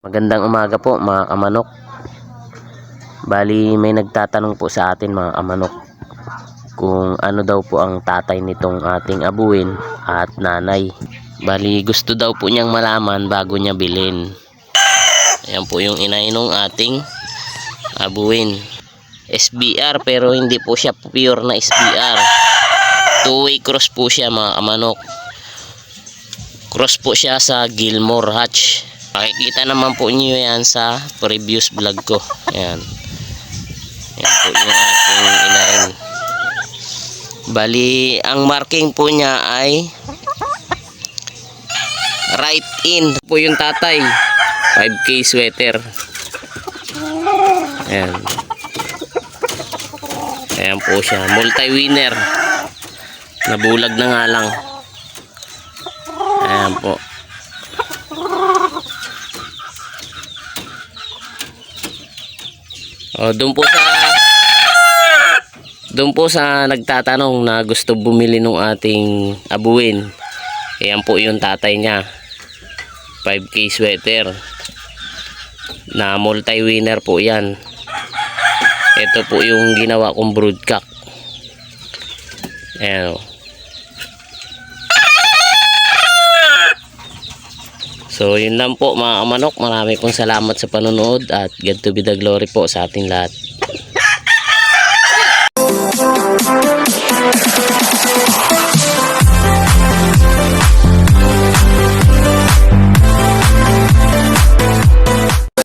Magandang umaga po mga kamanok. Bali may nagtatanong po sa atin mga kamanok kung ano daw po ang tatay nitong ating abuin at nanay. Bali gusto daw po niyang malaman bago niya bilhin. Ayan po yung inay nung ating abuin. SBR pero hindi po siya pure na SBR. Two-way cross po siya mga kamanok. Cross po siya sa Gilmore Hatch. Makikita naman po niyo yan sa previous vlog ko. Ayan. Yan po yung ating inain. Bali, ang marking po niya ay right in po yung tatay. 5K sweater. Ayan. Ayan po siya. Multi-winner. Nabulag na nga lang. Ayan po. O, doon po sa doon po sa nagtatanong na gusto bumili ng ating abuin. Ayan po yung tatay niya. 5K sweater. Na multi-winner po yan. Ito po yung ginawa kong broodcock. Ayan. So yun lang po mga kamanok. Marami pong salamat sa panonood at God to be the glory po sa ating lahat.